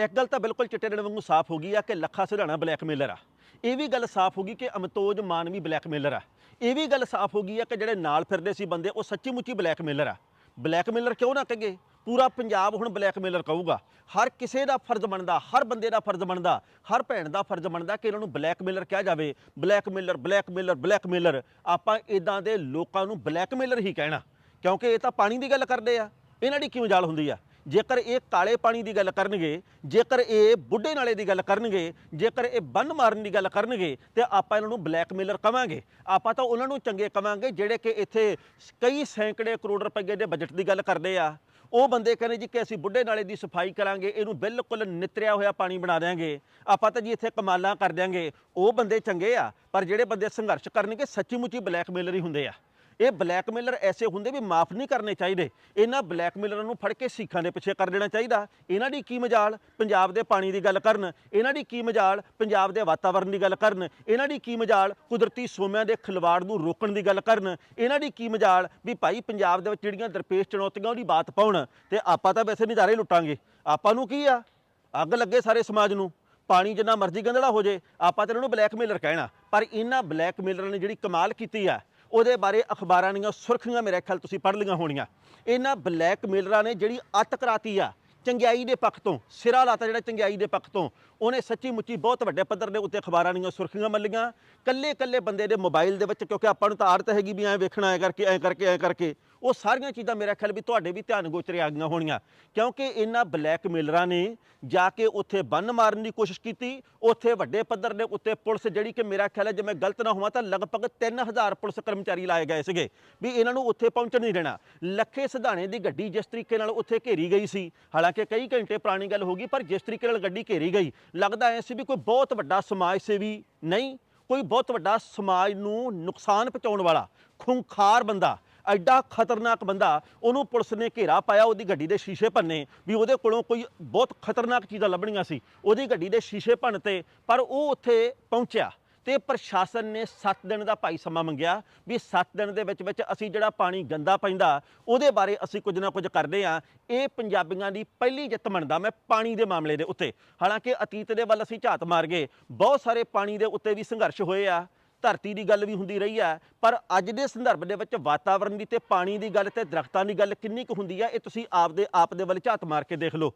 ਇੱਕ ਗੱਲ ਤਾਂ ਬਿਲਕੁਲ ਚਿੱਟੇ ਦਿਨ ਵਾਂਗੂ ਸਾਫ਼ ਹੋ ਗਈ ਆ ਕਿ ਲੱਖਾ ਸਿਧਾਣਾ ਬਲੈਕਮੇਲਰ ਆ। ਇਹ ਵੀ ਗੱਲ ਸਾਫ਼ ਹੋ ਗਈ ਕਿ ਅਮਤੋਜ ਮਾਨਵੀ ਬਲੈਕਮੇਲਰ ਆ। ਇਹ ਵੀ ਗੱਲ ਸਾਫ਼ ਹੋ ਗਈ ਆ ਕਿ ਜਿਹੜੇ ਨਾਲ ਫਿਰਦੇ ਸੀ ਬੰਦੇ, ਉਹ ਸੱਚੀ ਮੁੱਚੀ ਬਲੈਕਮੇਲਰ ਆ। ਬਲੈਕਮੇਲਰ ਕਿਉਂ ਨਾ ਕਹੇ? ਪੂਰਾ ਪੰਜਾਬ ਹੁਣ ਬਲੈਕਮੇਲਰ ਕਹੂਗਾ। ਹਰ ਕਿਸੇ ਦਾ ਫਰਜ਼ ਬਣਦਾ, ਹਰ ਬੰਦੇ ਦਾ ਫਰਜ਼ ਬਣਦਾ, ਹਰ ਭੈਣ ਦਾ ਫਰਜ਼ ਬਣਦਾ ਕਿ ਇਹਨਾਂ ਨੂੰ ਬਲੈਕਮੇਲਰ ਕਿਹਾ ਜਾਵੇ। ਬਲੈਕਮੇਲਰ ਬਲੈਕਮੇਲਰ ਬਲੈਕਮੇਲਰ ਆਪਾਂ ਇਦਾਂ ਦੇ ਲੋਕਾਂ ਨੂੰ ਬਲੈਕਮੇਲਰ ਹੀ ਕਹਿਣਾ, ਕਿਉਂਕਿ ਇਹ ਤਾਂ ਪਾਣੀ ਦੀ ਗੱਲ ਕਰਦੇ ਆ। ਇਹਨਾਂ ਦੀ ਕਿਉਂ ਜਾਲ ਹੁੰਦੀ ਆ? ਜੇਕਰ ਇਹ ਕਾਲੇ ਪਾਣੀ ਦੀ ਗੱਲ ਕਰਨਗੇ, ਜੇਕਰ ਇਹ ਬੁੱਢੇ ਨਾਲੇ ਦੀ ਗੱਲ ਕਰਨਗੇ, ਜੇਕਰ ਇਹ ਬੰਨ ਮਾਰਨ ਦੀ ਗੱਲ ਕਰਨਗੇ, ਤੇ ਆਪਾਂ ਇਹਨਾਂ ਨੂੰ ਬਲੈਕਮੇਲਰ ਕਵਾਂਗੇ। ਆਪਾਂ ਤਾਂ ਉਹਨਾਂ ਨੂੰ ਚੰਗੇ ਕਵਾਂਗੇ ਜਿਹੜੇ ਕਿ ਇੱਥੇ ਕਈ ਸੈਂਕੜੇ ਕਰੋੜ ਰੁਪਏ ਦੇ ਬਜਟ ਦੀ ਗੱਲ ਕਰਦੇ ਆ। ਉਹ ਬੰਦੇ ਕਹਿੰਦੇ ਜੀ ਕਿ ਅਸੀਂ ਬੁੱਢੇ ਨਾਲੇ ਦੀ ਸਫ਼ਾਈ ਕਰਾਂਗੇ, ਇਹਨੂੰ ਬਿਲਕੁਲ ਨਿਤਰਿਆ ਹੋਇਆ ਪਾਣੀ ਬਣਾ ਦਿਆਂਗੇ। ਆਪਾਂ ਤਾਂ ਜੀ ਇੱਥੇ ਕਮਾਲਾਂ ਕਰ ਦਿਆਂਗੇ। ਉਹ ਬੰਦੇ ਚੰਗੇ ਆ, ਪਰ ਜਿਹੜੇ ਬੰਦੇ ਸੰਘਰਸ਼ ਕਰਨਗੇ ਸੱਚੀ ਮੁੱਚੀ ਬਲੈਕਮੇਲਰ ਹੀ ਹੁੰਦੇ ਆ। ਇਹ ਬਲੈਕਮੇਲਰ ਐਸੇ ਹੁੰਦੇ ਵੀ ਮਾਫ ਨਹੀਂ ਕਰਨੇ ਚਾਹੀਦੇ। ਇਹਨਾਂ ਬਲੈਕਮੇਲਰਾਂ ਨੂੰ ਫੜ ਕੇ ਸਿੱਖਾਂ ਦੇ ਪਿੱਛੇ ਕਰ ਦੇਣਾ ਚਾਹੀਦਾ। ਇਹਨਾਂ ਦੀ ਕੀ ਮਜਾਲ? ਪੰਜਾਬ ਦੇ ਪਾਣੀ ਦੀ ਗੱਲ ਕਰਨ। ਇਹਨਾਂ ਦੀ ਕੀ ਮਜਾਲ? ਪੰਜਾਬ ਦੇ ਵਾਤਾਵਰਣ ਦੀ ਗੱਲ ਕਰਨ। ਇਹਨਾਂ ਦੀ ਕੀ ਮਜਾਲ? ਕੁਦਰਤੀ ਸੋਮਿਆਂ ਦੇ ਖਿਲਵਾੜ ਨੂੰ ਰੋਕਣ ਦੀ ਗੱਲ ਕਰਨ। ਇਹਨਾਂ ਦੀ ਕੀ ਮਜਾਲ? ਵੀ ਭਾਈ ਪੰਜਾਬ ਦੇ ਵਿੱਚ ਜਿਹੜੀਆਂ ਦਰਪੇਸ਼ ਚੁਣੌਤੀਆਂ ਉਹਦੀ ਬਾਤ ਪਾਉਣ। ਤੇ ਆਪਾਂ ਤਾਂ ਵੈਸੇ ਨਜ਼ਾਰੇ ਲੁੱਟਾਂਗੇ। ਆਪਾਂ ਨੂੰ ਕੀ ਆ? ਅੱਗ ਲੱਗੇ ਸਾਰੇ ਸਮਾਜ ਨੂੰ। ਪਾਣੀ ਜਿੰਨਾ ਮਰਜ਼ੀ ਗੰਦਲਾ ਹੋ ਜੇ। ਆਪਾਂ ਤਾਂ ਇਹਨਾਂ ਨੂੰ ਬਲੈਕਮੇਲਰ ਕਹਿਣਾ। ਪਰ ਇਹਨਾਂ ਬਲੈਕਮੇਲਰਾਂ ਨੇ ਜਿਹੜੀ ਕਮਾਲ ਕੀਤੀ ਆ ਉਹਦੇ ਬਾਰੇ ਅਖਬਾਰਾਂ ਦੀਆਂ ਸੁਰਖੀਆਂ ਮੇਰੇ ਖਿਆਲ ਤੁਸੀਂ ਪੜ੍ਹ ਲਈਆਂ ਹੋਣੀਆਂ। ਇਹਨਾਂ ਬਲੈਕਮੇਲਰਾਂ ਨੇ ਜਿਹੜੀ ਅੱਤ ਕਰਾਤੀ ਆ ਚੰਗਿਆਈ ਦੇ ਪੱਖ ਤੋਂ, ਸਿਰਾ ਲਾਤਾ ਜਿਹੜਾ ਚੰਗਿਆਈ ਦੇ ਪੱਖ ਤੋਂ, ਉਹਨੇ ਸੱਚੀ ਮੁੱਚੀ ਬਹੁਤ ਵੱਡੇ ਪੱਧਰ ਦੇ ਉੱਤੇ ਅਖਬਾਰਾਂ ਦੀਆਂ ਸੁਰਖੀਆਂ ਮੱਲੀਆਂ। ਕੱਲੇ ਕੱਲੇ ਬੰਦੇ ਦੇ ਮੋਬਾਈਲ ਦੇ ਵਿੱਚ, ਕਿਉਂਕਿ ਆਪਾਂ ਨੂੰ ਤਾਂ ਆਦਤ ਹੈਗੀ ਵੀ ਐਂ ਵੇਖਣਾ, ਐ ਕਰਕੇ, ਐਂ ਕਰਕੇ ਐਂ ਕਰਕੇ। ਉਹ ਸਾਰੀਆਂ ਚੀਜ਼ਾਂ ਮੇਰਾ ਖਿਆਲ ਵੀ ਤੁਹਾਡੇ ਵੀ ਧਿਆਨ ਗੋਚਰੇ ਆ ਗਈਆਂ ਹੋਣੀਆਂ। ਕਿਉਂਕਿ ਇਹਨਾਂ ਬਲੈਕਮੇਲਰਾਂ ਨੇ ਜਾ ਕੇ ਉੱਥੇ ਬੰਨ ਮਾਰਨ ਦੀ ਕੋਸ਼ਿਸ਼ ਕੀਤੀ। ਉੱਥੇ ਵੱਡੇ ਪੱਧਰ ਦੇ ਉੱਤੇ ਪੁਲਿਸ ਜਿਹੜੀ ਕਿ ਮੇਰਾ ਖਿਆਲ ਹੈ ਜੇ ਮੈਂ ਗਲਤ ਨਾ ਹੋਵਾਂ ਤਾਂ ਲਗਭਗ 3000 ਪੁਲਿਸ ਕਰਮਚਾਰੀ ਲਾਏ ਗਏ ਸੀਗੇ ਵੀ ਇਹਨਾਂ ਨੂੰ ਉੱਥੇ ਪਹੁੰਚਣ ਨਹੀਂ ਦੇਣਾ। ਲੱਖੇ ਸਿਧਾਣੇ ਦੀ ਗੱਡੀ ਜਿਸ ਤਰੀਕੇ ਨਾਲ ਉੱਥੇ ਘੇਰੀ ਗਈ ਸੀ, ਹਾਲਾਂਕਿ ਕਈ ਘੰਟੇ ਪੁਰਾਣੀ ਗੱਲ ਹੋ ਗਈ, ਪਰ ਜਿਸ ਤਰੀਕੇ ਨਾਲ ਗੱਡੀ ਘੇਰੀ ਗਈ, ਲੱਗਦਾ ਐ ਸੀ ਵੀ ਕੋਈ ਬਹੁਤ ਵੱਡਾ ਸਮਾਜ ਸੇਵੀ ਨਹੀਂ, ਕੋਈ ਬਹੁਤ ਵੱਡਾ ਸਮਾਜ ਨੂੰ ਨੁਕਸਾਨ ਪਹੁੰਚਾਉਣ ਵਾਲਾ, ਖੁੰਖਾਰ ਬੰਦਾ ਐਡਾ ਖਤਰਨਾਕ ਬੰਦਾ, ਉਹਨੂੰ ਪੁਲਿਸ ਨੇ ਘੇਰਾ ਪਾਇਆ, ਉਹਦੀ ਗੱਡੀ ਦੇ ਸ਼ੀਸ਼ੇ ਭੰਨੇ, ਵੀ ਉਹਦੇ ਕੋਲੋਂ ਕੋਈ ਬਹੁਤ ਖਤਰਨਾਕ ਚੀਜ਼ਾਂ ਲੱਭਣੀਆਂ ਸੀ। ਉਹਦੀ ਗੱਡੀ ਦੇ ਸ਼ੀਸ਼ੇ ਭੰਨ ਤੇ, ਪਰ ਉਹ ਉੱਥੇ ਪਹੁੰਚਿਆ ਤੇ ਪ੍ਰਸ਼ਾਸਨ ਨੇ 7 ਦਿਨ ਦਾ ਭਾਈ ਸਮਾਂ ਮੰਗਿਆ ਵੀ 7 ਦਿਨ ਦੇ ਵਿੱਚ ਵਿੱਚ ਅਸੀਂ ਜਿਹੜਾ ਪਾਣੀ ਗੰਦਾ ਪੈਂਦਾ, ਉਹਦੇ ਬਾਰੇ ਅਸੀਂ ਕੁਝ ਨਾ ਕੁਝ ਕਰਦੇ ਆ ਇਹ ਪੰਜਾਬੀਆਂ ਦੀ ਪਹਿਲੀ ਜਿੱਤ ਮੰਨਦਾ ਮੈਂ ਪਾਣੀ ਦੇ ਮਾਮਲੇ ਦੇ ਉੱਤੇ। ਹਾਲਾਂਕਿ ਅਤੀਤ ਦੇ ਵੱਲ ਅਸੀਂ ਝਾਤ ਮਾਰ ਗਏ। ਬਹੁਤ ਸਾਰੇ ਪਾਣੀ ਦੇ ਉੱਤੇ ਵੀ ਸੰਘਰਸ਼ ਹੋਏ ਆ। ਧਰਤੀ ਦੀ ਗੱਲ ਵੀ ਹੁੰਦੀ ਰਹੀ ਹੈ ਪਰ ਅੱਜ ਦੇ ਸੰਦਰਭ ਦੇ ਵਿੱਚ ਵਾਤਾਵਰਣ ਦੀ ਤੇ ਪਾਣੀ ਦੀ ਗੱਲ ਤੇ ਦਰਖਤਾਂ ਦੀ ਗੱਲ ਕਿੰਨੀ ਕੁ ਹੁੰਦੀ ਹੈ ਇਹ ਤੁਸੀਂ ਆਪਦੇ ਆਪ ਦੇ ਵੱਲ ਝਾਤ ਮਾਰ ਕੇ ਦੇਖ ਲਓ।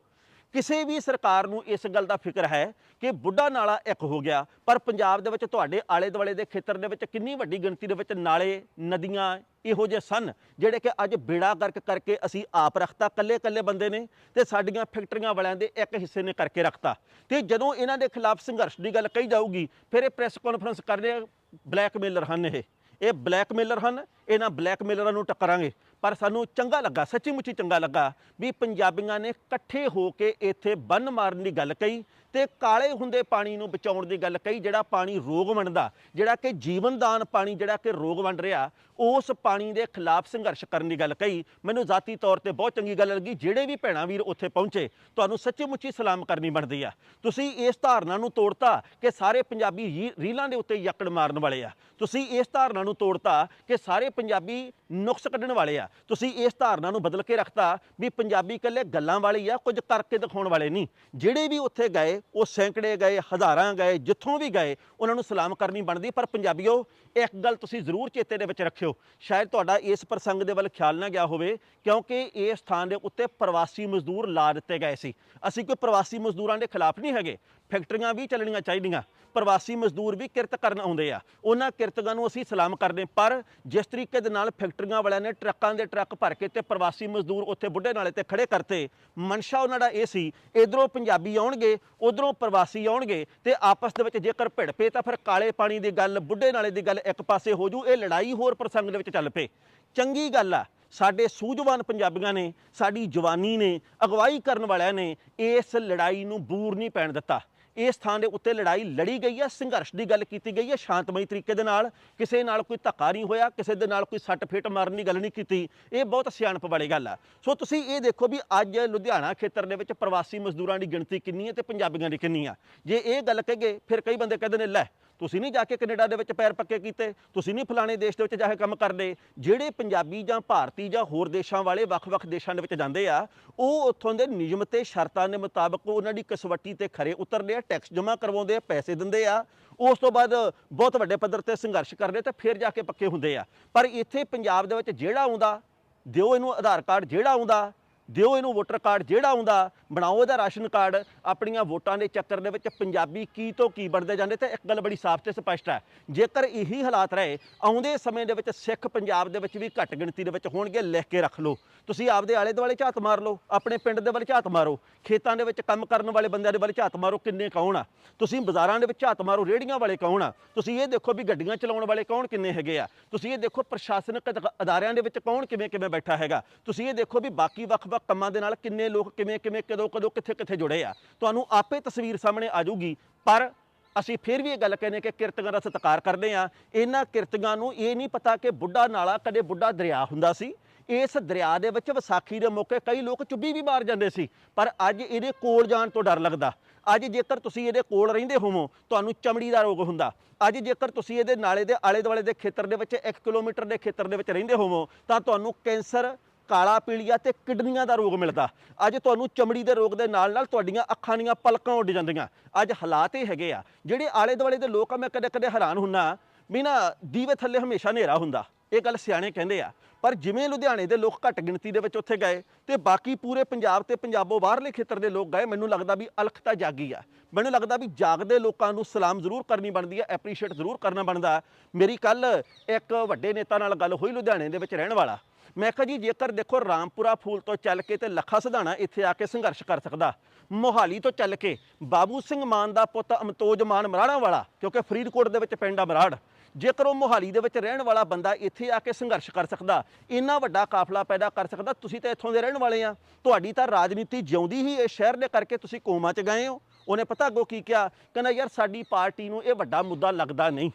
ਕਿਸੇ ਵੀ ਸਰਕਾਰ ਨੂੰ ਇਸ ਗੱਲ ਦਾ ਫਿਕਰ ਹੈ ਕਿ ਬੁੱਢਾ ਨਾਲਾ ਇੱਕ ਹੋ ਗਿਆ, ਪਰ ਪੰਜਾਬ ਦੇ ਵਿੱਚ ਤੁਹਾਡੇ ਆਲੇ ਦੁਆਲੇ ਦੇ ਖੇਤਰ ਦੇ ਵਿੱਚ ਕਿੰਨੀ ਵੱਡੀ ਗਿਣਤੀ ਦੇ ਵਿੱਚ ਨਾਲੇ, ਨਦੀਆਂ ਇਹੋ ਜਿਹੇ ਸਨ, ਜਿਹੜੇ ਕਿ ਅੱਜ ਬੇੜਾ ਗਰਕ ਕਰਕੇ ਅਸੀਂ ਆਪ ਰੱਖਤਾ ਕੱਲੇ ਕੱਲੇ ਬੰਦੇ ਨੇ ਤੇ ਸਾਡੀਆਂ ਫੈਕਟਰੀਆਂ ਵਾਲਿਆਂ ਦੇ ਇੱਕ ਹਿੱਸੇ ਨੇ ਕਰਕੇ ਰੱਖਤਾ। ਤੇ ਜਦੋਂ ਇਹਨਾਂ ਦੇ ਖਿਲਾਫ ਸੰਘਰਸ਼ ਦੀ ਗੱਲ ਕਹੀ ਜਾਊਗੀ, ਫਿਰ ਇਹ ਪ੍ਰੈਸ ਕਾਨਫਰੰਸ ਕਰਦੇ ਬਲੈਕਮੇਲਰ ਹਨ ਇਹ। ਇਹ ਬਲੈਕਮੇਲਰ ਹਨ, ਇਹਨਾਂ ਬਲੈਕਮੇਲਰਾਂ ਨੂੰ ਟੱਕਰਾਂਗੇ। ਪਰ ਸਾਨੂੰ ਚੰਗਾ ਲੱਗਾ, ਸੱਚੀ ਮੁੱਚੀ ਚੰਗਾ ਲੱਗਾ ਵੀ ਪੰਜਾਬੀਆਂ ਨੇ ਇਕੱਠੇ ਹੋ ਕੇ ਇੱਥੇ ਬੰਨ ਮਾਰਨ ਦੀ ਗੱਲ ਕਹੀ। ਤੇ ਕਾਲੇ ਹੁੰਦੇ ਪਾਣੀ ਨੂੰ ਬਚਾਉਣ ਦੀ ਗੱਲ ਕਹੀ, ਜਿਹੜਾ ਪਾਣੀ ਰੋਗ ਵੰਡਦਾ, ਜਿਹੜਾ ਕਿ ਜੀਵਨਦਾਨ ਪਾਣੀ ਜਿਹੜਾ ਕਿ ਰੋਗ ਵੰਡ ਰਿਹਾ, ਉਸ ਪਾਣੀ ਦੇ ਖਿਲਾਫ ਸੰਘਰਸ਼ ਕਰਨ ਦੀ ਗੱਲ ਕਹੀ। ਮੈਨੂੰ ਜ਼ਾਤੀ ਤੌਰ ਤੇ ਬਹੁਤ ਚੰਗੀ ਗੱਲ ਲੱਗੀ, ਜਿਹੜੇ ਵੀ ਭੈਣਾ ਵੀਰ ਉੱਥੇ ਪਹੁੰਚੇ, ਤੁਹਾਨੂੰ ਸੱਚੀ ਮੁੱਚੀ ਸਲਾਮ ਕਰਨੀ ਬਣਦੀ ਆ। ਤੁਸੀਂ ਇਸ ਧਾਰਨਾ ਨੂੰ ਤੋੜਤਾ ਕਿ ਸਾਰੇ ਪੰਜਾਬੀ ਰੀ- ਰੀਲਾਂ ਦੇ ਉੱਤੇ ਯਕੜ ਮਾਰਨ ਵਾਲੇ ਆ। ਤੁਸੀਂ ਇਸ ਧਾਰਨਾ ਨੂੰ ਤੋੜਤਾ ਕਿ ਸਾਰੇ ਪੰਜਾਬੀ ਨੁਕਸ ਕੱਢਣ ਵਾਲੇ ਆ। ਤੁਸੀਂ ਇਸ ਧਾਰਨਾ ਨੂੰ ਬਦਲ ਕੇ ਰੱਖਤਾ ਵੀ ਪੰਜਾਬੀ ਇਕੱਲੇ ਗੱਲਾਂ ਵਾਲੇ ਆ, ਕੁਝ ਕਰਕੇ ਦਿਖਾਉਣ ਵਾਲੇ ਨਹੀਂ। ਜਿਹੜੇ ਵੀ ਉੱਥੇ ਗਏ ਉਹ ਸੈਂਕੜੇ ਗਏ, ਹਜ਼ਾਰਾਂ ਗਏ, ਜਿੱਥੋਂ ਵੀ ਗਏ, ਉਹਨਾਂ ਨੂੰ ਸਲਾਮ ਕਰਨੀ ਬਣਦੀ। ਪਰ ਪੰਜਾਬੀਓ, ਇੱਕ ਗੱਲ ਤੁਸੀਂ ਜ਼ਰੂਰ ਚੇਤੇ ਦੇ ਵਿੱਚ ਰੱਖਿਓ। ਸ਼ਾਇਦ ਤੁਹਾਡਾ ਇਸ ਪ੍ਰਸੰਗ ਦੇ ਵੱਲ ਖਿਆਲ ਨਾ ਗਿਆ ਹੋਵੇ, ਕਿਉਂਕਿ ਇਸ ਥਾਂ ਦੇ ਉੱਤੇ ਪ੍ਰਵਾਸੀ ਮਜ਼ਦੂਰ ਲਾ ਦਿੱਤੇ ਗਏ ਸੀ। ਅਸੀਂ ਕੋਈ ਪ੍ਰਵਾਸੀ ਮਜ਼ਦੂਰਾਂ ਦੇ ਖਿਲਾਫ ਨਹੀਂ ਹੈਗੇ। ਫੈਕਟਰੀਆਂ ਵੀ ਚੱਲਣੀਆਂ ਚਾਹੀਦੀਆਂ। ਪ੍ਰਵਾਸੀ ਮਜ਼ਦੂਰ ਵੀ ਕਿਰਤ ਕਰਨ ਆਉਂਦੇ ਆ। ਉਹਨਾਂ ਕਿਰਤੀਆਂ ਨੂੰ ਅਸੀਂ ਸਲਾਮ ਕਰਦੇ। ਪਰ ਜਿਸ ਤਰੀਕੇ ਦੇ ਨਾਲ ਫੈਕਟਰੀਆਂ ਵਾਲਿਆਂ ਨੇ ਟਰੱਕਾਂ ਦੇ ਟਰੱਕ ਭਰ ਕੇ ਤੇ ਪ੍ਰਵਾਸੀ ਮਜ਼ਦੂਰ ਉੱਥੇ ਬੁੱਢੇ ਨਾਲੇ ਤੇ ਖੜੇ ਕਰਤੇ, ਮਨਸ਼ਾ ਉਹਨਾਂ ਦਾ ਇਹ ਸੀ, ਇਧਰੋਂ ਪੰਜਾਬੀ ਆਉਣਗੇ ਉਹ ਉਧਰੋਂ ਪ੍ਰਵਾਸੀ ਆਉਣਗੇ ਤੇ ਆਪਸ ਦੇ ਵਿੱਚ ਜੇਕਰ ਭਿੜ ਪਏ ਤਾਂ ਫਿਰ ਕਾਲੇ ਪਾਣੀ ਦੀ ਗੱਲ, ਬੁੱਢੇ ਨਾਲੇ ਦੀ ਗੱਲ ਇੱਕ ਪਾਸੇ ਹੋ ਜੂ, ਇਹ ਲੜਾਈ ਹੋਰ ਪ੍ਰਸੰਗ ਦੇ ਵਿੱਚ ਚੱਲ ਪਏ। ਚੰਗੀ ਗੱਲ ਆ, ਸਾਡੇ ਸੂਝਵਾਨ ਪੰਜਾਬੀਆਂ ਨੇ, ਸਾਡੀ ਜਵਾਨੀ ਨੇ ਅਗਵਾਈ ਕਰਨ ਵਾਲਿਆਂ ਨੇ ਇਸ ਲੜਾਈ ਨੂੰ ਬੂਰ ਨਹੀਂ ਪੈਣ ਦਿੱਤਾ। ਇਸ ਥਾਂ ਦੇ ਉੱਤੇ ਲੜਾਈ ਲੜੀ ਗਈ ਹੈ ਸੰਘਰਸ਼ ਦੀ ਗੱਲ ਕੀਤੀ ਗਈ ਹੈ ਸ਼ਾਂਤਮਈ ਤਰੀਕੇ ਦੇ ਨਾਲ। ਕਿਸੇ ਨਾਲ ਕੋਈ ਧੱਕਾ ਨਹੀਂ ਹੋਇਆ, ਕਿਸੇ ਦੇ ਨਾਲ ਕੋਈ ਸੱਟ ਫੇਟ ਮਾਰਨ ਦੀ ਗੱਲ ਨਹੀਂ ਕੀਤੀ। ਇਹ ਬਹੁਤ ਸਿਆਣਪ ਵਾਲੀ ਗੱਲ ਆ। ਸੋ ਤੁਸੀਂ ਇਹ ਦੇਖੋ ਵੀ ਅੱਜ ਲੁਧਿਆਣਾ ਖੇਤਰ ਦੇ ਵਿੱਚ ਪ੍ਰਵਾਸੀ ਮਜ਼ਦੂਰਾਂ ਦੀ ਗਿਣਤੀ ਕਿੰਨੀ ਹੈ ਤੇ ਪੰਜਾਬੀਆਂ ਦੀ ਕਿੰਨੀ ਆ। ਜੇ ਇਹ ਗੱਲ ਕਹਗੇ ਫਿਰ ਕਈ ਬੰਦੇ ਕਹਿੰਦੇ ਨੇ, ਲੈ ਤੁਸੀਂ ਨਹੀਂ ਜਾ ਕੇ ਕੈਨੇਡਾ ਦੇ ਵਿੱਚ ਪੈਰ ਪੱਕੇ ਕੀਤੇ, ਤੁਸੀਂ ਨਹੀਂ ਫਲਾਣੇ ਦੇਸ਼ ਦੇ ਵਿੱਚ ਜਾ ਕੇ ਕੰਮ ਕਰਦੇ, ਜਿਹੜੇ ਪੰਜਾਬੀ ਜਾਂ ਭਾਰਤੀ ਜਾਂ ਹੋਰ ਦੇਸ਼ਾਂ ਵਾਲੇ ਵੱਖ-ਵੱਖ ਦੇਸ਼ਾਂ ਦੇ ਵਿੱਚ ਜਾਂਦੇ ਆ, ਉਹ ਉੱਥੋਂ ਦੇ ਨਿਯਮ ਤੇ ਸ਼ਰਤਾਂ ਦੇ ਮੁਤਾਬਕ ਉਹਨਾਂ ਦੀ ਕਸਵੱਟੀ ਤੇ ਖਰੇ ਉਤਰਦੇ ਆ, ਟੈਕਸ ਜਮ੍ਹਾਂ ਕਰਵਾਉਂਦੇ ਆ, ਪੈਸੇ ਦਿੰਦੇ ਆ, ਉਸ ਤੋਂ ਬਾਅਦ ਬਹੁਤ ਵੱਡੇ ਪੱਧਰ ਤੇ ਸੰਘਰਸ਼ ਕਰਦੇ ਤੇ ਫਿਰ ਜਾ ਕੇ ਪੱਕੇ ਹੁੰਦੇ ਆ। ਪਰ ਇੱਥੇ ਪੰਜਾਬ ਦੇ ਵਿੱਚ ਜਿਹੜਾ ਆਉਂਦਾ, ਦਿਓ ਇਹਨੂੰ ਆਧਾਰ ਕਾਰਡ ਜਿਹੜਾ ਆਉਂਦਾ ਦਿਓ ਇਹਨੂੰ ਵੋਟਰ ਕਾਰਡ, ਜਿਹੜਾ ਆਉਂਦਾ, ਬਣਾਓ ਇਹਦਾ ਰਾਸ਼ਨ ਕਾਰਡ। ਆਪਣੀਆਂ ਵੋਟਾਂ ਦੇ ਚੱਕਰ ਦੇ ਵਿੱਚ ਪੰਜਾਬੀ ਕੀ ਤੋਂ ਕੀ ਬਣਦੇ ਜਾਂਦੇ, ਤੇ ਇੱਕ ਗੱਲ ਬੜੀ ਸਾਫ਼ ਤੇ ਸਪਸ਼ਟ ਹੈ। ਜੇਕਰ ਇਹੀ ਹਾਲਾਤ ਰਹੇ, ਆਉਂਦੇ ਸਮੇਂ ਦੇ ਵਿੱਚ ਸਿੱਖ ਪੰਜਾਬ ਦੇ ਵਿੱਚ ਵੀ ਘੱਟ ਗਿਣਤੀ ਦੇ ਵਿੱਚ ਹੋਣਗੇ, ਲਿਖ ਕੇ ਰੱਖ ਲਓ। ਤੁਸੀਂ ਆਪਦੇ ਆਲੇ ਦੁਆਲੇ ਝਾਤ ਮਾਰ ਲਓ, ਆਪਣੇ ਪਿੰਡ ਦੇ ਵੱਲ ਝਾਤ ਮਾਰੋ। ਖੇਤਾਂ ਦੇ ਵਿੱਚ ਕੰਮ ਕਰਨ ਵਾਲੇ ਬੰਦਿਆਂ ਦੇ ਵੱਲ ਝਾਤ ਮਾਰੋ, ਕਿੰਨੇ ਕੌਣ ਆ? ਤੁਸੀਂ ਬਾਜ਼ਾਰਾਂ ਦੇ ਵਿੱਚ ਝਾਤ ਮਾਰੋ ਰੇੜੀਆਂ ਵਾਲੇ ਕੌਣ ਆ? ਤੁਸੀਂ ਇਹ ਦੇਖੋ ਵੀ ਗੱਡੀਆਂ ਚਲਾਉਣ ਵਾਲੇ ਕੌਣ ਕਿੰਨੇ ਹੈਗੇ ਆ? ਤੁਸੀਂ ਇਹ ਦੇਖੋ ਪ੍ਰਸ਼ਾਸਨਿਕ ਅਦਾਰਿਆਂ ਦੇ ਵਿੱਚ ਕੌਣ ਕਿਵੇਂ ਕਿਵੇਂ ਬੈਠਾ ਹੈਗਾ? ਤੁਸੀਂ ਇਹ ਦੇਖੋ ਵੀ ਬਾਕੀ ਵੱਖ ਵੱਖ-ਵੱਖ ਕੰਮਾਂ ਦੇ ਨਾਲ ਕਿੰਨੇ ਲੋਕ ਕਿਵੇਂ ਕਿਵੇਂ, ਕਦੋਂ ਕਦੋਂ, ਕਿੱਥੇ ਕਿੱਥੇ ਜੁੜੇ ਆ। ਤੁਹਾਨੂੰ ਆਪੇ ਤਸਵੀਰ ਸਾਹਮਣੇ ਆ ਜਾਊਗੀ, ਪਰ ਅਸੀਂ ਫਿਰ ਵੀ ਇਹ ਗੱਲ ਕਹਿੰਦੇ ਕਿ ਕਿਰਤੀਆਂ ਦਾ ਸਤਿਕਾਰ ਕਰਦੇ ਆ। ਇਹਨਾਂ ਕਿਰਤੀਆਂ ਨੂੰ ਇਹ ਨਹੀਂ ਪਤਾ ਕਿ ਬੁੱਢਾ ਨਾਲਾ ਕਦੇ ਬੁੱਢਾ ਦਰਿਆ ਹੁੰਦਾ ਸੀ। ਇਸ ਦਰਿਆ ਦੇ ਵਿੱਚ ਵਿਸਾਖੀ ਦੇ ਮੌਕੇ ਕਈ ਲੋਕ ਚੁੱਭੀ ਵੀ ਮਾਰ ਜਾਂਦੇ ਸੀ, ਪਰ ਅੱਜ ਇਹਦੇ ਕੋਲ ਜਾਣ ਤੋਂ ਡਰ ਲੱਗਦਾ। ਅੱਜ ਜੇਕਰ ਤੁਸੀਂ ਇਹਦੇ ਕੋਲ ਰਹਿੰਦੇ ਹੋਵੋ, ਤੁਹਾਨੂੰ ਚਮੜੀ ਦਾ ਰੋਗ ਹੁੰਦਾ। ਅੱਜ ਜੇਕਰ ਤੁਸੀਂ ਇਹਦੇ ਨਾਲੇ ਦੇ ਆਲੇ ਦੁਆਲੇ ਦੇ ਖੇਤਰ ਦੇ ਵਿੱਚ 1 ਕਿਲੋਮੀਟਰ ਦੇ ਖੇਤਰ ਦੇ ਵਿੱਚ ਰਹਿੰਦੇ ਹੋਵੋ, ਤਾਂ ਤੁਹਾਨੂੰ ਕੈਂਸਰ ਕਾਲਾ ਪੀਲੀਆ ਤੇ ਕਿਡਨੀਆਂ ਦਾ ਰੋਗ ਮਿਲਦਾ। ਅੱਜ ਤੁਹਾਨੂੰ ਚਮੜੀ ਦੇ ਰੋਗ ਦੇ ਨਾਲ ਨਾਲ ਤੁਹਾਡੀਆਂ ਅੱਖਾਂ ਦੀਆਂ ਪਲਕਾਂ ਉੱਡ ਜਾਂਦੀਆਂ। ਅੱਜ ਹਾਲਾਤ ਇਹ ਹੈਗੇ ਆ। ਜਿਹੜੇ ਆਲੇ ਦੁਆਲੇ ਦੇ ਲੋਕ ਆ, ਮੈਂ ਕਦੇ ਕਦੇ ਹੈਰਾਨ ਹੁੰਨਾ ਵੀ ਨਾ ਦੀਵੇ ਥੱਲੇ ਹਮੇਸ਼ਾ ਹਨੇਰਾ ਹੁੰਦਾ। ਇਹ ਗੱਲ ਸਿਆਣੇ ਕਹਿੰਦੇ ਆ, ਪਰ ਜਿਵੇਂ ਲੁਧਿਆਣੇ ਦੇ ਲੋਕ ਘੱਟ ਗਿਣਤੀ ਦੇ ਵਿੱਚ ਉੱਥੇ ਗਏ ਤੇ ਬਾਕੀ ਪੂਰੇ ਪੰਜਾਬ ਤੇ ਪੰਜਾਬੋ ਬਾਹਰਲੇ ਖੇਤਰ ਦੇ ਲੋਕ ਗਏ, ਮੈਨੂੰ ਲੱਗਦਾ ਵੀ ਅਲਖ ਤਾਂ ਜਾਗੀ ਆ। ਮੈਨੂੰ ਲੱਗਦਾ ਵੀ ਜਾਗਦੇ ਲੋਕਾਂ ਨੂੰ ਸਲਾਮ ਜ਼ਰੂਰ ਕਰਨੀ ਬਣਦੀ ਹੈ ਐਪਰੀਸ਼ੀਏਟ ਜ਼ਰੂਰ ਕਰਨਾ ਬਣਦਾ ਮੇਰੀ ਕੱਲ ਇੱਕ ਵੱਡੇ ਨੇਤਾ ਨਾਲ ਗੱਲ ਹੋਈ ਲੁਧਿਆਣੇ ਦੇ ਵਿੱਚ ਰਹਿਣ ਵਾਲਾ। ਮੈਂ ਕਿਹਾ ਜੀ, ਜੇਕਰ ਦੇਖੋ ਰਾਮਪੁਰਾ ਫੂਲ ਤੋਂ ਚੱਲ ਕੇ ਤੇ ਲੱਖਾ ਸਿਧਾਣਾ ਇੱਥੇ ਆ ਕੇ ਸੰਘਰਸ਼ ਕਰ ਸਕਦਾ। ਮੋਹਾਲੀ ਤੋਂ ਚੱਲ ਕੇ ਬਾਬੂ ਸਿੰਘ ਮਾਨ ਦਾ ਪੁੱਤ ਅਮਤੋਜ ਮਾਨ ਮਰਾਣਾ ਵਾਲਾ, ਕਿਉਂਕਿ ਫਰੀਦਕੋਟ ਦੇ ਵਿੱਚ ਪਿੰਡ ਆ ਮਰਾੜ। ਜੇਕਰ ਉਹ ਮੋਹਾਲੀ ਦੇ ਵਿੱਚ ਰਹਿਣ ਵਾਲਾ ਬੰਦਾ ਇੱਥੇ ਆ ਕੇ ਸੰਘਰਸ਼ ਕਰ ਸਕਦਾ, ਇੰਨਾ ਵੱਡਾ ਕਾਫਲਾ ਪੈਦਾ ਕਰ ਸਕਦਾ, ਤੁਸੀਂ ਤਾਂ ਇੱਥੋਂ ਦੇ ਰਹਿਣ ਵਾਲੇ ਆ। ਤੁਹਾਡੀ ਤਾਂ ਰਾਜਨੀਤੀ ਜਿਉਂਦੀ ਹੀ ਇਸ ਸ਼ਹਿਰ ਦੇ ਕਰਕੇ ਤੁਸੀਂ ਕੋਮਾ 'ਚ ਗਏ ਹੋ। ਉਹਨੇ ਪਤਾ ਅੱਗੋਂ ਕੀ ਕਿਹਾ? ਕਹਿੰਦਾ, ਯਾਰ, ਸਾਡੀ ਪਾਰਟੀ ਨੂੰ ਇਹ ਵੱਡਾ ਮੁੱਦਾ ਲੱਗਦਾ ਨਹੀਂ।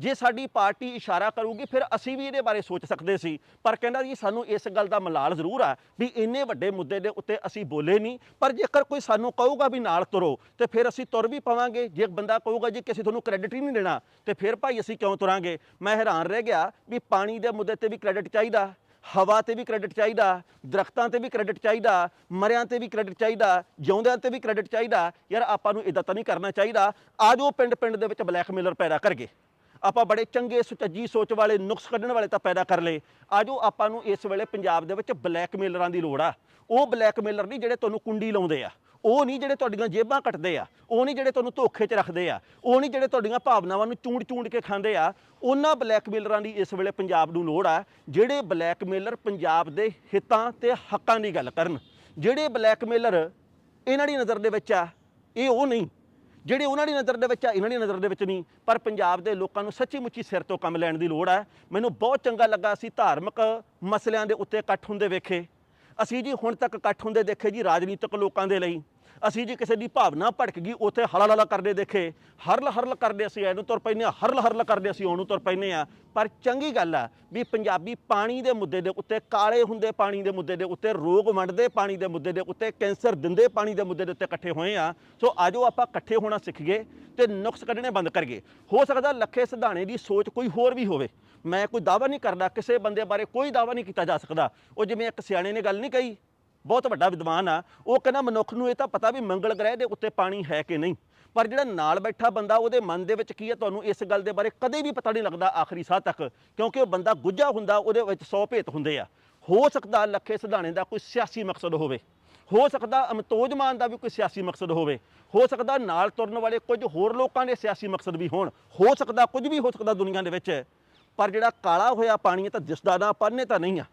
ਜੇ ਸਾਡੀ ਪਾਰਟੀ ਇਸ਼ਾਰਾ ਕਰੂਗੀ, ਫਿਰ ਅਸੀਂ ਵੀ ਇਹਦੇ ਬਾਰੇ ਸੋਚ ਸਕਦੇ ਸੀ। ਪਰ ਕਹਿੰਦਾ ਜੀ, ਸਾਨੂੰ ਇਸ ਗੱਲ ਦਾ ਮਲਾਲ ਜ਼ਰੂਰ ਆ ਵੀ ਇੰਨੇ ਵੱਡੇ ਮੁੱਦੇ ਦੇ ਉੱਤੇ ਅਸੀਂ ਬੋਲੇ ਨਹੀਂ। ਪਰ ਜੇਕਰ ਕੋਈ ਸਾਨੂੰ ਕਹੂਗਾ ਵੀ ਨਾਲ ਤੁਰੋ, ਤੇ ਫਿਰ ਅਸੀਂ ਤੁਰ ਵੀ ਪਾਵਾਂਗੇ। ਜੇ ਬੰਦਾ ਕਹੂਗਾ ਜੀ, ਕਿਸੇ ਤੁਹਾਨੂੰ ਕ੍ਰੈਡਿਟ ਹੀ ਨਹੀਂ ਦੇਣਾ, ਤੇ ਫਿਰ ਭਾਈ ਅਸੀਂ ਕਿਉਂ ਤੁਰਾਂਗੇ? ਮੈਂ ਹੈਰਾਨ ਰਹਿ ਗਿਆ ਵੀ ਪਾਣੀ ਦੇ ਮੁੱਦੇ ਤੇ ਵੀ ਕ੍ਰੈਡਿਟ ਚਾਹੀਦਾ, ਹਵਾ ਤੇ ਵੀ ਕ੍ਰੈਡਿਟ ਚਾਹੀਦਾ, ਦਰਖਤਾਂ ਤੇ ਵੀ ਕ੍ਰੈਡਿਟ ਚਾਹੀਦਾ, ਮਰਿਆਂ ਤੇ ਵੀ ਕ੍ਰੈਡਿਟ ਚਾਹੀਦਾ, ਜਿਉਂਦਿਆਂ ਤੇ ਵੀ ਕ੍ਰੈਡਿਟ ਚਾਹੀਦਾ। ਯਾਰ ਆਪਾਂ ਨੂੰ ਇਦਾਂ ਤਾਂ ਨਹੀਂ ਕਰਨਾ ਚਾਹੀਦਾ। ਆਜੋ ਪਿੰਡ ਪਿੰਡ ਦੇ ਵਿੱਚ ਬਲੈਕਮੇਲਰ ਪੈਦਾ ਕਰਗੇ ਆਪਾਂ ਬੜੇ ਚੰਗੇ ਸੁਚੱਜੀ ਸੋਚ ਵਾਲੇ, ਨੁਕਸ ਕੱਢਣ ਵਾਲੇ ਤਾਂ ਪੈਦਾ ਕਰ ਲਏ। ਆਜੋ ਆਪਾਂ ਨੂੰ ਇਸ ਵੇਲੇ ਪੰਜਾਬ ਦੇ ਵਿੱਚ ਬਲੈਕਮੇਲਰਾਂ ਦੀ ਲੋੜ ਆ। ਉਹ ਬਲੈਕਮੇਲਰ ਨਹੀਂ ਜਿਹੜੇ ਤੁਹਾਨੂੰ ਕੁੰਡੀ ਲਾਉਂਦੇ ਆ। ਉਹ ਨਹੀਂ ਜਿਹੜੇ ਤੁਹਾਡੀਆਂ ਜੇਬਾਂ ਕੱਟਦੇ ਆ। ਉਹ ਨਹੀਂ ਜਿਹੜੇ ਤੁਹਾਨੂੰ ਧੋਖੇ 'ਚ ਰੱਖਦੇ ਆ। ਉਹ ਨਹੀਂ ਜਿਹੜੇ ਤੁਹਾਡੀਆਂ ਭਾਵਨਾਵਾਂ ਨੂੰ ਚੂੰਡ-ਚੂੰਡ ਕੇ ਖਾਂਦੇ ਆ। ਉਹਨਾਂ ਬਲੈਕਮੇਲਰਾਂ ਦੀ ਇਸ ਵੇਲੇ ਪੰਜਾਬ ਨੂੰ ਲੋੜ ਆ, ਜਿਹੜੇ ਬਲੈਕਮੇਲਰ ਪੰਜਾਬ ਦੇ ਹਿੱਤਾਂ ਤੇ ਹੱਕਾਂ ਦੀ ਗੱਲ ਕਰਨ। ਜਿਹੜੇ ਬਲੈਕਮੇਲਰ ਇਹਨਾਂ ਦੀ ਨਜ਼ਰ ਦੇ ਵਿੱਚ ਆ, ਇਹ ਉਹ ਨਹੀਂ। ਜਿਹੜੇ ਉਹਨਾਂ ਦੀ ਨਜ਼ਰ ਦੇ ਵਿੱਚ ਆ, ਇਹਨਾਂ ਦੀ ਨਜ਼ਰ ਦੇ ਵਿੱਚ ਨਹੀਂ। ਪਰ ਪੰਜਾਬ ਦੇ ਲੋਕਾਂ ਨੂੰ ਸੱਚੀ ਮੁੱਚੀ ਸਿਰ ਤੋਂ ਕੰਮ ਲੈਣ ਦੀ ਲੋੜ ਹੈ ਮੈਨੂੰ ਬਹੁਤ ਚੰਗਾ ਲੱਗਾ ਅਸੀਂ ਧਾਰਮਿਕ ਮਸਲਿਆਂ ਦੇ ਉੱਤੇ ਇਕੱਠ ਹੁੰਦੇ ਵੇਖੇ। ਅਸੀਂ ਜੀ ਹੁਣ ਤੱਕ ਇਕੱਠ ਹੁੰਦੇ ਦੇਖੇ ਜੀ ਰਾਜਨੀਤਿਕ ਲੋਕਾਂ ਦੇ ਲਈ। ਅਸੀਂ ਜੀ ਕਿਸੇ ਦੀ ਭਾਵਨਾ ਭੜਕ ਗਈ, ਉੱਥੇ ਹਲਾ ਹਲਾ ਕਰਦੇ ਦੇਖੇ। ਹਰਲ ਹਰਲ ਕਰਦੇ ਅਸੀਂ ਇਹਨੂੰ ਤੁਰ ਪੈਨੇ ਆ ਹਰਲ ਹਰਲ ਕਰਦੇ ਅਸੀਂ, ਉਹਨੂੰ ਤੁਰ ਪੈਨੇ ਆ ਪਰ ਚੰਗੀ ਗੱਲ ਆ ਵੀ ਪੰਜਾਬੀ ਪਾਣੀ ਦੇ ਮੁੱਦੇ ਦੇ ਉੱਤੇ, ਕਾਲੇ ਹੁੰਦੇ ਪਾਣੀ ਦੇ ਮੁੱਦੇ ਦੇ ਉੱਤੇ, ਰੋਗ ਵੰਡਦੇ ਪਾਣੀ ਦੇ ਮੁੱਦੇ ਦੇ ਉੱਤੇ, ਕੈਂਸਰ ਦਿੰਦੇ ਪਾਣੀ ਦੇ ਮੁੱਦੇ ਦੇ ਉੱਤੇ ਇਕੱਠੇ ਹੋਏ ਆ ਸੋ ਆਜੋ ਆਪਾਂ ਇਕੱਠੇ ਹੋਣਾ ਸਿੱਖੀਏ ਤੇ ਨੁਕਸ ਕੱਢਣੇ ਬੰਦ ਕਰੀਏ। ਹੋ ਸਕਦਾ ਲੱਖੇ ਸਿਧਾਣੇ ਦੀ ਸੋਚ ਕੋਈ ਹੋਰ ਵੀ ਹੋਵੇ। ਮੈਂ ਕੋਈ ਦਾਅਵਾ ਨਹੀਂ ਕਰਦਾ ਕਿਸੇ ਬੰਦੇ ਬਾਰੇ, ਕੋਈ ਦਾਅਵਾ ਨਹੀਂ ਕੀਤਾ ਜਾ ਸਕਦਾ। ਉਹ ਜਿਵੇਂ ਇੱਕ ਸਿਆਣੇ ਨੇ ਗੱਲ ਨਹੀਂ ਕਹੀ ਬਹੁਤ ਵੱਡਾ ਵਿਦਵਾਨ ਆ, ਉਹ ਕਹਿੰਦਾ ਮਨੁੱਖ ਨੂੰ ਇਹ ਤਾਂ ਪਤਾ ਵੀ ਮੰਗਲ ਗ੍ਰਹਿ ਦੇ ਉੱਤੇ ਪਾਣੀ ਹੈ ਕਿ ਨਹੀਂ। ਪਰ ਜਿਹੜਾ ਨਾਲ ਬੈਠਾ ਬੰਦਾ, ਉਹਦੇ ਮਨ ਦੇ ਵਿੱਚ ਕੀ ਹੈ ਤੁਹਾਨੂੰ ਇਸ ਗੱਲ ਦੇ ਬਾਰੇ ਕਦੇ ਵੀ ਪਤਾ ਨਹੀਂ ਲੱਗਦਾ ਆਖਰੀ ਸਾਹ ਤੱਕ, ਕਿਉਂਕਿ ਉਹ ਬੰਦਾ ਗੁੱਝਾ ਹੁੰਦਾ, ਉਹਦੇ ਵਿੱਚ ਸੌ ਭੇਤ ਹੁੰਦੇ ਆ। ਹੋ ਸਕਦਾ ਲੱਖੇ ਸਿਧਾਣੇ ਦਾ ਕੋਈ ਸਿਆਸੀ ਮਕਸਦ ਹੋਵੇ। ਹੋ ਸਕਦਾ ਅਮਤੋਜ ਮਾਨ ਦਾ ਵੀ ਕੋਈ ਸਿਆਸੀ ਮਕਸਦ ਹੋਵੇ। ਹੋ ਸਕਦਾ ਨਾਲ ਤੁਰਨ ਵਾਲੇ ਕੁਝ ਹੋਰ ਲੋਕਾਂ ਦੇ ਸਿਆਸੀ ਮਕਸਦ ਵੀ ਹੋਣ। ਹੋ ਸਕਦਾ ਕੁਝ ਵੀ ਹੋ ਸਕਦਾ ਦੁਨੀਆ ਦੇ ਵਿੱਚ, ਪਰ ਜਿਹੜਾ ਕਾਲਾ ਹੋਇਆ ਪਾਣੀ ਤਾਂ ਦਿਸਦਾ ਨਾ ਪਰਨੇ ਤਾਂ ਨਹੀਂ ਆ।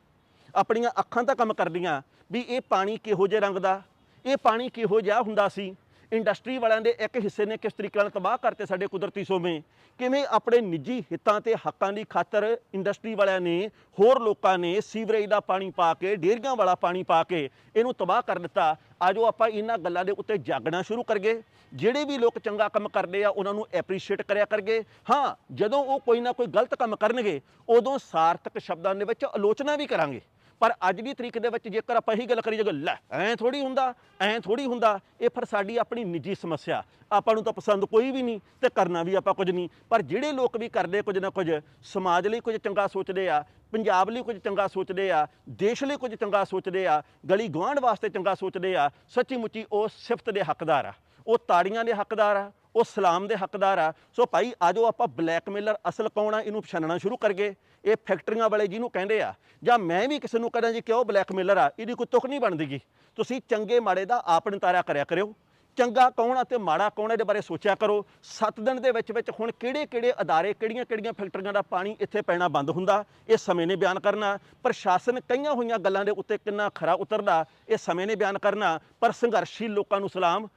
ਆਪਣੀਆਂ ਅੱਖਾਂ ਤਾਂ ਕੰਮ ਕਰਦੀਆਂ, ਵੀ ਇਹ ਪਾਣੀ ਕਿਹੋ ਜਿਹੇ ਰੰਗ ਦਾ? ਇਹ ਪਾਣੀ ਕਿਹੋ ਜਿਹਾ ਹੁੰਦਾ ਸੀ? ਇੰਡਸਟਰੀ ਵਾਲਿਆਂ ਦੇ ਇੱਕ ਹਿੱਸੇ ਨੇ ਕਿਸ ਤਰੀਕੇ ਨਾਲ ਤਬਾਹ ਕਰਤੇ ਸਾਡੇ ਕੁਦਰਤੀ ਸੋਮੇ? ਕਿਵੇਂ ਆਪਣੇ ਨਿੱਜੀ ਹਿੱਤਾਂ ਤੇ ਹੱਕਾਂ ਦੀ ਖਾਤਰ ਇੰਡਸਟਰੀ ਵਾਲਿਆਂ ਨੇ ਹੋਰ ਲੋਕਾਂ ਨੇ ਸੀਵਰੇਜ ਦਾ ਪਾਣੀ ਪਾ ਕੇ ਡੇਰੀਆਂ ਵਾਲਾ ਪਾਣੀ ਪਾ ਕੇ ਇਹਨੂੰ ਤਬਾਹ ਕਰ ਦਿੱਤਾ? ਆਜੋ ਆਪਾਂ ਇਹਨਾਂ ਗੱਲਾਂ ਦੇ ਉੱਤੇ ਜਾਗਣਾ ਸ਼ੁਰੂ ਕਰਗੇ ਜਿਹੜੇ ਵੀ ਲੋਕ ਚੰਗਾ ਕੰਮ ਕਰਦੇ ਆ, ਉਹਨਾਂ ਨੂੰ ਐਪਰੀਸ਼ੀਏਟ ਕਰਿਆ ਕਰਗੇ ਹਾਂ, ਜਦੋਂ ਉਹ ਕੋਈ ਨਾ ਕੋਈ ਗਲਤ ਕੰਮ ਕਰਨਗੇ, ਉਦੋਂ ਸਾਰਥਕ ਸ਼ਬਦਾਂ ਦੇ ਵਿੱਚ ਆਲੋਚਨਾ ਵੀ ਕਰਾਂਗੇ। ਪਰ ਅੱਜ ਦੀ ਤਰੀਕ ਦੇ ਵਿੱਚ ਜੇਕਰ ਆਪਾਂ ਇਹੀ ਗੱਲ ਕਰੀਏ ਜੇ ਲੈ, ਐਂ ਥੋੜੀ ਹੁੰਦਾ, ਐਂ ਥੋੜੀ ਹੁੰਦਾ, ਇਹ ਫਿਰ ਸਾਡੀ ਆਪਣੀ ਨਿੱਜੀ ਸਮੱਸਿਆ। ਆਪਾਂ ਨੂੰ ਤਾਂ ਪਸੰਦ ਕੋਈ ਵੀ ਨਹੀਂ ਤੇ ਕਰਨਾ ਵੀ ਆਪਾਂ ਕੁਝ ਨਹੀਂ। ਪਰ ਜਿਹੜੇ ਲੋਕ ਵੀ ਕਰਦੇ ਕੁਝ ਨਾ ਕੁਝ, ਸਮਾਜ ਲਈ ਕੁਝ ਚੰਗਾ ਸੋਚਦੇ ਆ, ਪੰਜਾਬ ਲਈ ਕੁਝ ਚੰਗਾ ਸੋਚਦੇ ਆ, ਦੇਸ਼ ਲਈ ਕੁਝ ਚੰਗਾ ਸੋਚਦੇ ਆ, ਗਲੀ ਗੁਆਂਢ ਵਾਸਤੇ ਚੰਗਾ ਸੋਚਦੇ ਆ, ਸੱਚੀ ਮੁੱਚੀ ਉਹ ਸਿਫਤ ਦੇ ਹੱਕਦਾਰ ਆ। ਉਹ ਤਾੜੀਆਂ ਦੇ ਹੱਕਦਾਰ ਆ। ਉਹ ਸਲਾਮ ਦੇ ਹੱਕਦਾਰ ਆ। ਸੋ ਭਾਈ, ਆਜੋ ਆਪਾਂ ਬਲੈਕਮੇਲਰ ਅਸਲ ਕੌਣ ਆ? ਇਹਨੂੰ ਪਛਾਣਨਾ ਸ਼ੁਰੂ ਕਰਗੇ। ਇਹ ਫੈਕਟਰੀਆਂ ਵਾਲੇ ਜਿਹਨੂੰ ਕਹਿੰਦੇ ਆ। ਜਾਂ ਮੈਂ ਵੀ ਕਿਸੇ ਨੂੰ ਕਹਾਂ ਜੀ ਕਿ ਉਹ ਬਲੈਕਮੇਲਰ ਆ, ਇਹਦੀ ਕੋਈ ਤੁਕ ਨਹੀਂ ਬਣਦੀਗੀ। ਤੁਸੀਂ ਚੰਗੇ ਮਾੜੇ ਦਾ ਆਪ ਨਿਤਾਰਿਆ ਕਰਿਆ ਕਰਿਓ। ਚੰਗਾ ਕੌਣ ਆ ਤੇ ਮਾੜਾ ਕੌਣ ਆ, ਇਹਦੇ ਬਾਰੇ ਸੋਚਿਆ ਕਰੋ। 7 ਦਿਨ ਦੇ ਵਿੱਚ ਵਿੱਚ ਹੁਣ ਕਿਹੜੇ ਕਿਹੜੇ ਅਦਾਰੇ ਕਿਹੜੀਆਂ ਕਿਹੜੀਆਂ ਫੈਕਟਰੀਆਂ ਦਾ ਪਾਣੀ ਇੱਥੇ ਪੈਣਾ ਬੰਦ ਹੁੰਦਾ, ਇਹ ਸਮੇਂ ਨੇ ਬਿਆਨ ਕਰਨਾ। ਪ੍ਰਸ਼ਾਸਨ ਕਈਆਂ ਹੋਈਆਂ ਗੱਲਾਂ ਦੇ ਉੱਤੇ ਕਿੰਨਾ ਖਰਾ ਉਤਰਦਾ, ਇਹ ਸਮੇਂ ਨੇ ਬਿਆਨ ਕਰਨਾ। ਪਰ ਸੰਘਰਸ਼ੀ ਲੋਕਾਂ ਨੂੰ ਸਲਾਮ।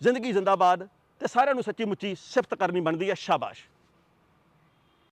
ਜ਼ਿੰਦਗੀ ਜ਼ਿੰਦਾਬਾਦ। ਤੇ ਸਾਰਿਆਂ ਨੂੰ ਸੱਚੀ ਮੁੱਚੀ ਸਿਫਤ ਕਰਨੀ ਬਣਦੀ ਹੈ ਸ਼ਾਬਾਸ਼।